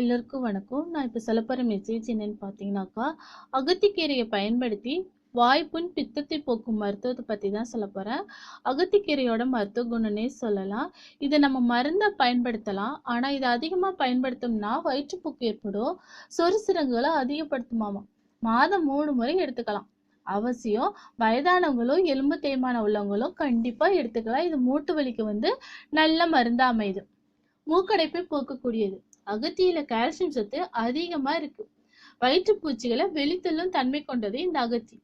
எல்லோருக்கும் வணக்கம். நான் இப்போ சொல்ல போகிற மெசேஜ் என்னன்னு பார்த்தீங்கன்னாக்கா அகத்திக்கீரையை பயன்படுத்தி வாய்ப்புண் பித்தத்தை போக்கும் மருத்துவத்தை பற்றி தான் சொல்ல போகிறேன் அகத்திக்கீரையோட மருத்துவ குணம்னே சொல்லலாம். இதை நம்ம மருந்தை பயன்படுத்தலாம். ஆனால் இதை அதிகமாக பயன்படுத்தோம்னா வயிற்றுப்போக்கு ஏற்படும். சொறுசிறங்குகளை அதிகப்படுத்துமாமா. மாதம் மூணு முறை எடுத்துக்கலாம். அவசியம் வயதானவங்களும் எலும்பு தேய்மானம் உள்ளவங்களும் கண்டிப்பாக எடுத்துக்கலாம். இது மூட்டு வலிக்கு வந்து நல்ல மருந்தாக அமையுது. மூக்கடைப்பை போக்கக்கூடியது. அகத்தியில கால்சியம் சத்து அதிகமா இருக்கு. வயிற்றுப்பூச்சிகளை வெளித்தள்ளும் தன்மை கொண்டது இந்த அகத்தி.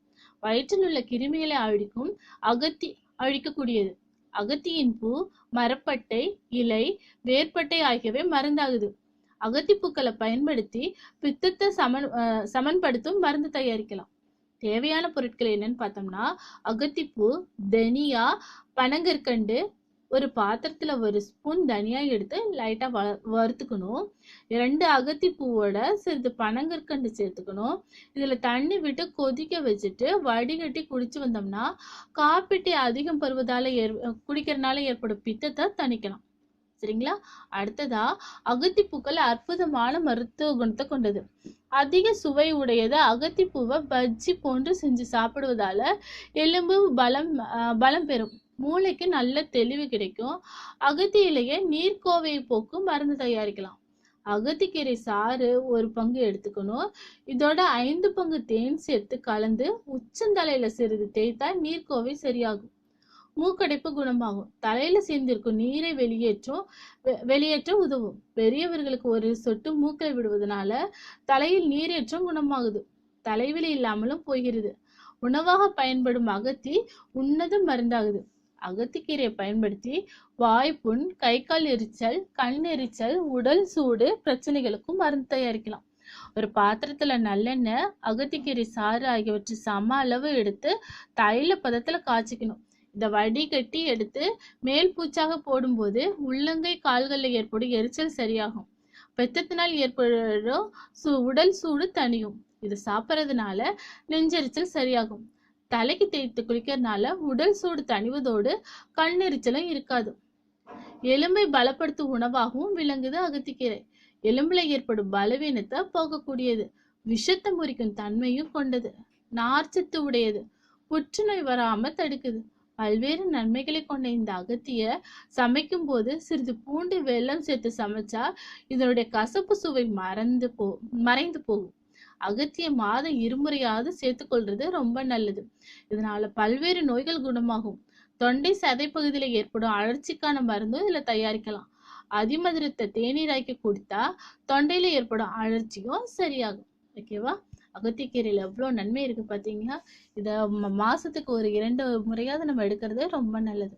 வயிற்றில் உள்ள கிருமிகளை அழிக்கும் அகத்தி அழிக்கக்கூடியது. அகத்தியின் பூ மரப்பட்டை இலை வேர்பட்டை ஆகியவை மருந்தாகுது. அகத்தி பூக்களை பயன்படுத்தி பித்தத்தை சமன் அஹ் சமன்படுத்தும் மருந்து தயாரிக்கலாம். தேவையான பொருட்கள் என்னன்னு பார்த்தோம்னா அகத்திப்பூ தனியா பனங்கற்கண்டு ஒரு பாத்திரத்துல ஒரு ஸ்பூன் தனியா எடுத்து லைட்டா வ வறுத்துக்கணும். ரெண்டு அகத்தி பூவோட சிறிது பனங்கற்கண்டு சேர்த்துக்கணும். இதுல தண்ணி விட்டு கொதிக்க வச்சுட்டு வடிகட்டி குடிச்சு வந்தோம்னா காப்பீட்டி அதிகம் பருவதால ஏற் குடிக்கிறனால ஏற்படும் பித்தத்தை தணிக்கலாம். சரிங்களா? அடுத்ததா அகத்தி பூக்கள் அற்புதமான மருத்துவ குணத்தை கொண்டது. அதிக சுவை உடையது அகத்திப்பூவை பஜ்ஜி போன்று செஞ்சு சாப்பிடுவதால எலும்பு பலம் பலம் பெறும். மூளைக்கு நல்ல தெளிவு கிடைக்கும். அகத்தி இலையை நீர்க்கோவையை போக்கும் மருந்து தயாரிக்கலாம். அகத்திக்கீரை சாறு ஒரு பங்கு எடுத்துக்கணும். இதோட ஐந்து பங்கு தேன் சேர்த்து கலந்து உச்சந்தலையில சிறிது தேய்த்தால் நீர்க்கோவை சரியாகும். மூக்கடைப்பு குணமாகும். தலையில சேர்ந்திருக்கும் நீரை வெளியேற்றும் வெளியேற்ற உதவும். பெரியவர்களுக்கு ஒரு சொட்டு மூக்கை விடுவதனால தலையில் நீரேற்றம் குணமாகுது. தலைவலி இல்லாமலும் போகிறது. உணவாக பயன்படும் அகத்தி உன்னத மருந்தாகுது. அகத்திக்கீரையை பயன்படுத்தி வாய்ப்புண் கை கால் எரிச்சல் கண் எரிச்சல் உடல் சூடு பிரச்சனைகளுக்கும் மருந்து தயாரிக்கலாம். ஒரு பாத்திரத்துல நல்லெண்ணெய் அகத்திக்கீரை சாறு ஆகியவற்றை சம அளவு எடுத்து தைல பதத்துல காய்ச்சிக்கணும். இதை வடிகட்டி எடுத்து மேல் பூச்சாக போடும்போது உள்ளங்கை கால்களில் ஏற்படும் எரிச்சல் சரியாகும். பெத்தத்தினால் ஏற்படும் சூ உடல் சூடு தணியும். இது சாப்பிட்றதுனால நெஞ்செரிச்சல் சரியாகும். தலைக்கு தேய்த்து குளிக்கிறதுனால உடல் சூடு தணிவதோடு கண்ணெரிச்சலும் இருக்காது. எலும்பை பலப்படுத்தும் உணவாகவும் விளங்குது அகத்திக்கீரை. எலும்புல ஏற்படும் பலவீனத்தை போகக்கூடியது விஷத்தை முறிக்கும் தன்மையும் கொண்டது. நார்ச்சத்து உடையது. புற்றுநோய் வராம தடுக்குது. பல்வேறு நன்மைகளை கொண்ட இந்த அகத்திய சமைக்கும் போது சிறிது பூண்டு வெல்லம் சேர்த்து சமைச்சா இதனுடைய கசப்பு சுவை மறந்து போ மறைந்து போகும். அகத்திய மாதம் இருமுறையாவது சேர்த்துக்கொள்றது ரொம்ப நல்லது. இதனால பல்வேறு நோய்கள் குணமாகும். தொண்டை சதை பகுதியில் ஏற்படும் அழற்சிக்கான மருந்தும் இதுல தயாரிக்கலாம். அதிமதுரத்தை தேநீராக்கி குடித்தா தொண்டையில ஏற்படும் அழற்சியும் சரியாகும். ஓகேவா? அகத்திக்கீரையில் எவ்வளோ நன்மை இருக்குது பார்த்தீங்களா இதை மாதத்துக்கு ஒரு இரண்டு முறையாவது நம்ம எடுக்கிறது ரொம்ப நல்லது.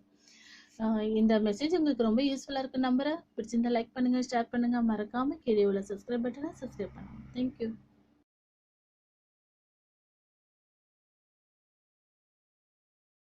இந்த மெசேஜ் உங்களுக்கு ரொம்ப யூஸ்ஃபுல்லாக இருக்குது நம்புகிறேன் பிடிச்சிருந்தா லைக் பண்ணுங்க ஷேர் பண்ணுங்கள் மறக்காம கீழே உள்ள சப்ஸ்கிரைப் பட்டனை சப்ஸ்கிரைப் பண்ணுங்கள் தேங்க்யூ